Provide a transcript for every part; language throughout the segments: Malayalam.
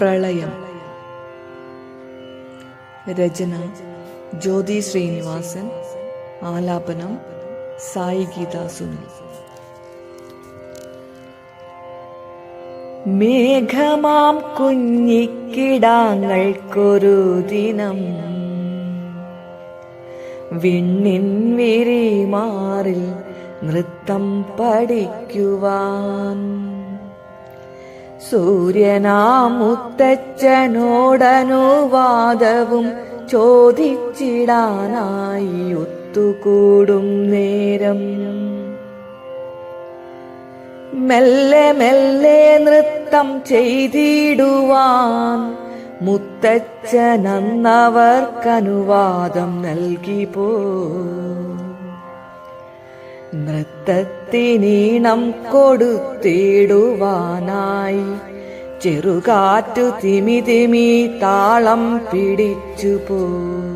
പ്രളയം. രചന ജ്യോതി ശ്രീനിവാസൻ. ആലാപനം സായി ഗീത സുനിൽ മേഘമാം കുഞ്ഞിക്കിടാങ്ങൾക്കൊരു ദിനം വിണ്ണിൻ വിരിമാറിൽ നൃത്തം പഠിക്കുവാൻ. സൂര്യനാമുത്തച്ഛനോടനുവാദവും ചോദിച്ചിടാനായി ഒത്തുകൂടും നേരം. മെല്ലെ മെല്ലെ നൃത്തം ചെയ്തിടുവാൻ മുത്തച്ഛനന്നവർക്കനുവാദം നൽകി പോ നൃത്തത്തിനീണം കൊടുത്തിടുവാനായി. ചെറുകാറ്റു തിമി തിമി താളം പിടിച്ചു പോയി.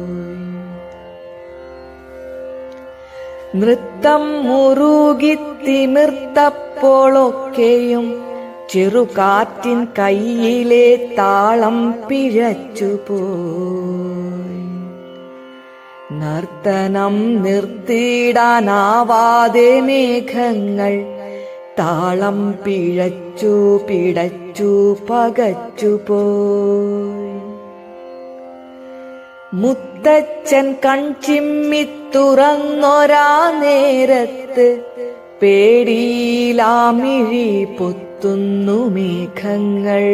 നൃത്തം മുറുകി തിമിർത്തപ്പോഴൊക്കെയും ചെറുകാറ്റിൻ കയ്യിലെ താളം പിഴച്ചു പോയി. നർത്തനം നിർത്തിയിടാനാവാതെ മേഘങ്ങൾ താളം പിഴച്ചു പിടച്ചു പകച്ചു പോയി. മുത്തച്ഛൻ കൺചിമ്മി തുറന്നൊരാ നേരത്ത് പേടിയിലാമിഴി പൊത്തുന്നു മേഘങ്ങൾ.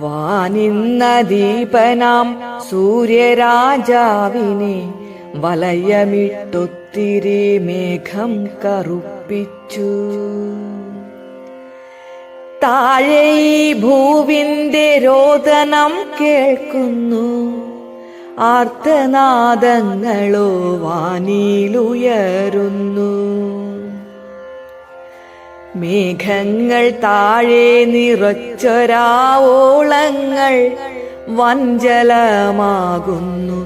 വാനിന്ന ദീപനാം സൂര്യരാജാവിനെ വലയമിട്ടൊത്തിരി മേഘം കറുപ്പിച്ചു. താഴെ ഭൂവിന്റെ രോദനം കേൾക്കുന്നു. ആർത്തനാദങ്ങളോ വാനിലുയരുന്നു. മേഘങ്ങൾ താഴെ നിറച്ചൊരാവോളങ്ങൾ വഞ്ചലമാകുന്നു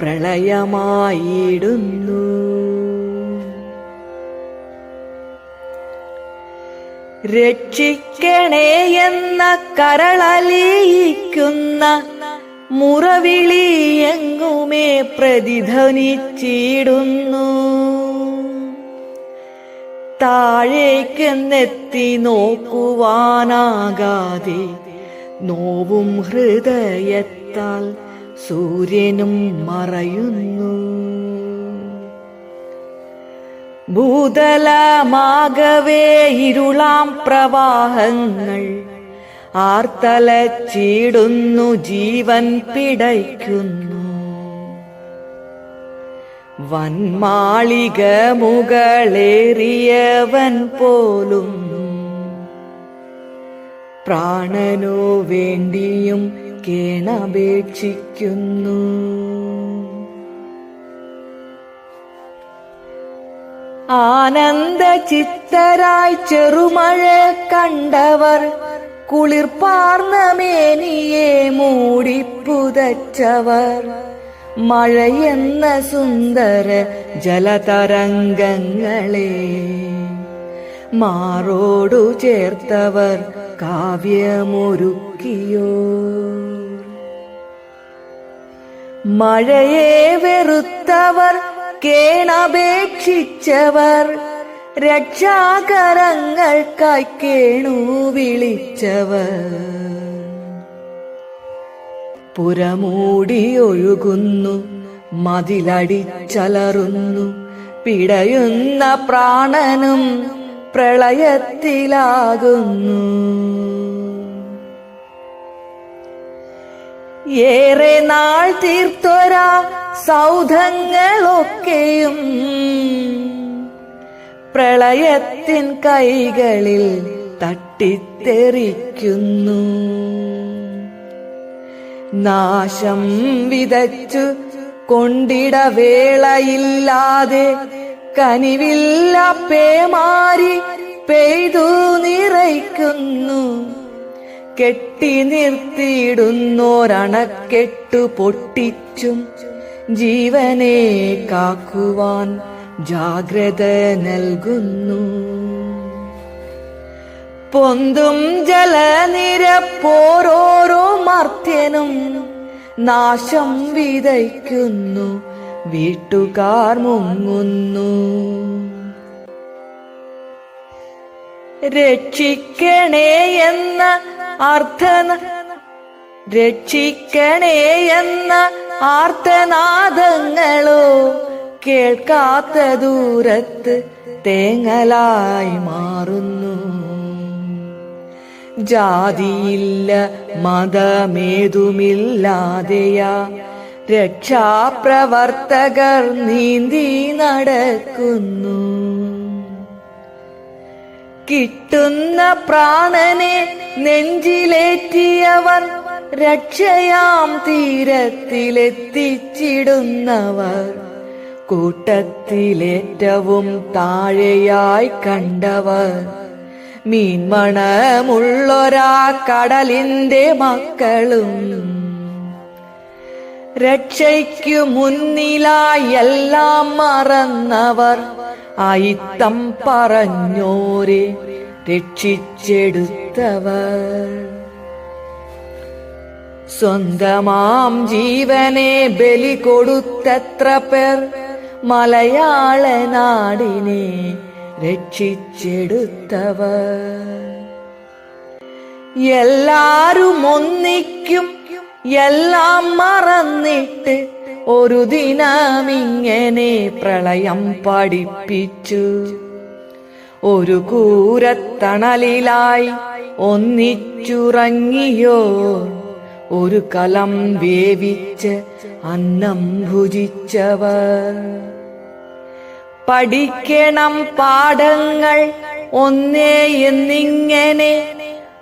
പ്രളയമായിടുന്നു. രക്ഷിക്കണേ എന്ന കരളലിയിക്കുന്ന മുറവിളി എങ്ങുമേ പ്രതിധ്വനിച്ചിടുന്നു. താഴേക്ക് നെത്തി നോക്കുവാനാകാതെ നോവും ഹൃദയത്താൽ സൂര്യനും മറയുന്നു. ഭൂതലമാകവേ ഇരുളാം പ്രവാഹങ്ങൾ ആർത്തലച്ചിടുന്നു ജീവൻ പിടയ്ക്കുന്നു. വൻമാളിക മുകളേറിയവൻ പോലും പ്രാണനോ വേണ്ടിയും കേണപേക്ഷിക്കുന്നു. ആനന്ദ ചിത്തരായി ചെറുമഴ കണ്ടവർ കുളിർപ്പാർന്ന മേനിയെ മൂടിപ്പുതച്ചവർ. മഴയെന്ന സുന്ദര ജലതരംഗങ്ങളെ മാറോടു ചേർത്തവർ കാവ്യമൊരുക്കിയോ? മഴയെ വെറുത്തവർ കേണപേക്ഷിച്ചവർ രക്ഷാകരങ്ങൾക്കായി കേണു വിളിച്ചവർ. പുരമൂടി ഒഴുകുന്നു മതിലടിച്ചലറുന്നു. പിടയുന്ന പ്രാണനും പ്രളയത്തിലാകുന്നു. ഏറെ നാൾ തീർത്തൊരാ സൗധങ്ങളൊക്കെയും പ്രളയത്തിൻ കൈകളിൽ തട്ടിത്തെറിക്കുന്നു. നാശം വിതച്ചു കൊണ്ടിടവേളയില്ലാതെ കനിവില്ല പേമാരി പെയ്തു നിറയ്ക്കുന്നു. കെട്ടി നിർത്തിയിടുന്നോരണക്കെട്ടു പൊട്ടിച്ചും ജീവനെ കാക്കുവാൻ ജാഗ്രത നൽകുന്നു. പൊന്തും ജലനിരപ്പോരോരോ മർത്യനും നാശം വിതയ്ക്കുന്നു വീട്ടുകാർ മുങ്ങുന്നു. രക്ഷിക്കണേ എന്ന അർത്ഥ രക്ഷിക്കണേ എന്ന ആർത്തനാദങ്ങളോ കേൾക്കാത്ത ദൂരത്ത് തേങ്ങലായി മാറുന്നു. ജാതിയില്ല മതമേതുമില്ലാതെയാ. രക്ഷാപ്രവർത്തകർ നീന്തി നടക്കുന്നു. കിട്ടുന്ന പ്രാണനെ നെഞ്ചിലേറ്റിയവർ രക്ഷയാം തീരത്തിലെത്തിച്ചിടുന്നവർ. കൂട്ടത്തിലേറ്റവും താഴെയായി കണ്ടവർ. മീൻമണമുള്ളൊരാ കടലിന്റെ മക്കളും. രക്ഷയ്ക്കു മുന്നിലായി എല്ലാം മറന്നവർ ആയിത്തം പറഞ്ഞോരെ രക്ഷിച്ചെടുത്തവർ. സ്വന്തമാം ജീവനെ ബലി കൊടുത്തത്ര പേർ മലയാള നാടിനെ രക്ഷിച്ചെടുത്തവർ. എല്ലാരും ഒന്നിക്കും എല്ലാം മറന്നിട്ട് ഒരു ദിനം ഇങ്ങനെ പ്രളയം പഠിപ്പിച്ചു. ഒരു കൂരത്തണലിലായി ഒന്നിച്ചുറങ്ങിയോ? ഒരു കലം വേവിച്ച് അന്നം ഭുജിച്ചവർ. പഠിക്കണം പാഠങ്ങൾ ഒന്നേ എന്നിങ്ങനെ.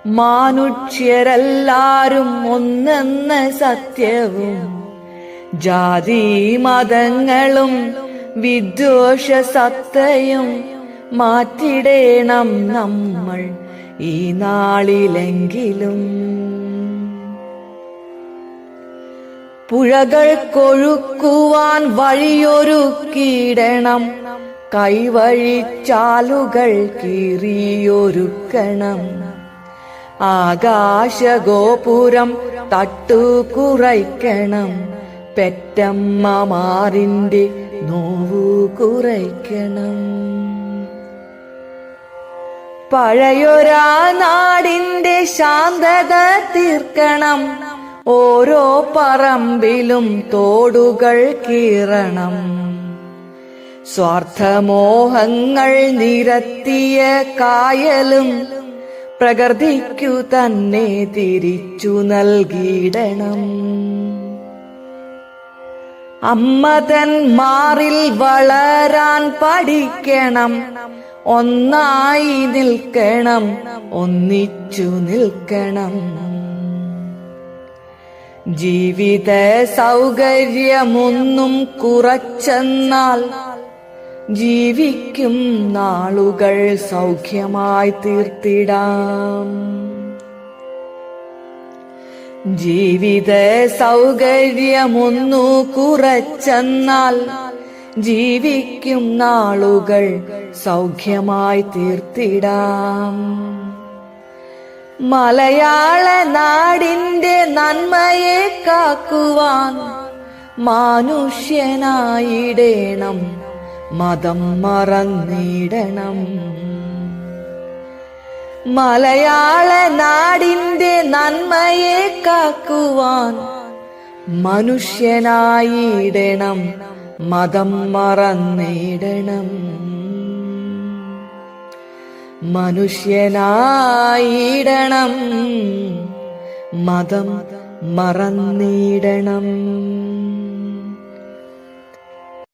മാനുഷ്യരെല്ലാരും ഒന്നെന്ന സത്യവും. ജാതി മതങ്ങളും വിദ്വേഷ സത്തയും മാറ്റിടേണം നമ്മൾ ഈ നാളിലെങ്കിലും. പുഴകൾ കൊഴുക്കുവാൻ വഴിയൊരുക്കിയിടണം. കൈവഴിച്ചാലുകൾ കീറിയൊരുക്കണം. ആകാശഗോപുരം തട്ടുകുറയ്ക്കണം. പെറ്റമ്മമാറിന്റെ നോവു കുറയ്ക്കണം. പഴയൊരാ നാടിന്റെ ശാന്തത തീർക്കണം. ഓരോ പറമ്പിലും തോടുകൾ കീറണം. സ്വാർത്ഥമോഹങ്ങൾ നിരത്തിയ കായലും പ്രകൃതിക്കു തന്നെ തിരിച്ചു നൽകിയിടണം. അമ്മതൻ മാറിൽ വളരാൻ പഠിക്കണം. ഒന്നായി നിൽക്കണം ഒന്നിച്ചു നിൽക്കണം. ജീവിത സൗകര്യമൊന്നും കുറച്ചെന്നാൽ ജീവിക്കും നാളുകൾ സൗഖ്യമായി തീർത്തിടാം. ജീവിത സൗകര്യമൊന്നു കുറച്ചെന്നാൽ ജീവിക്കും നാളുകൾ സൗഖ്യമായി തീർത്തിടാം. മലയാള നാടിന്റെ നന്മയെ കാക്കുവാൻ മാനുഷ്യനായിടേണം മതം മറന്നിടണം. മലയാള നാടിന്റെ നന്മയെ കാക്കുവാൻ മനുഷ്യനായിടണം. മതം മറന്നിടണം. മനുഷ്യനായിടണം. മതം മറന്നിടണം.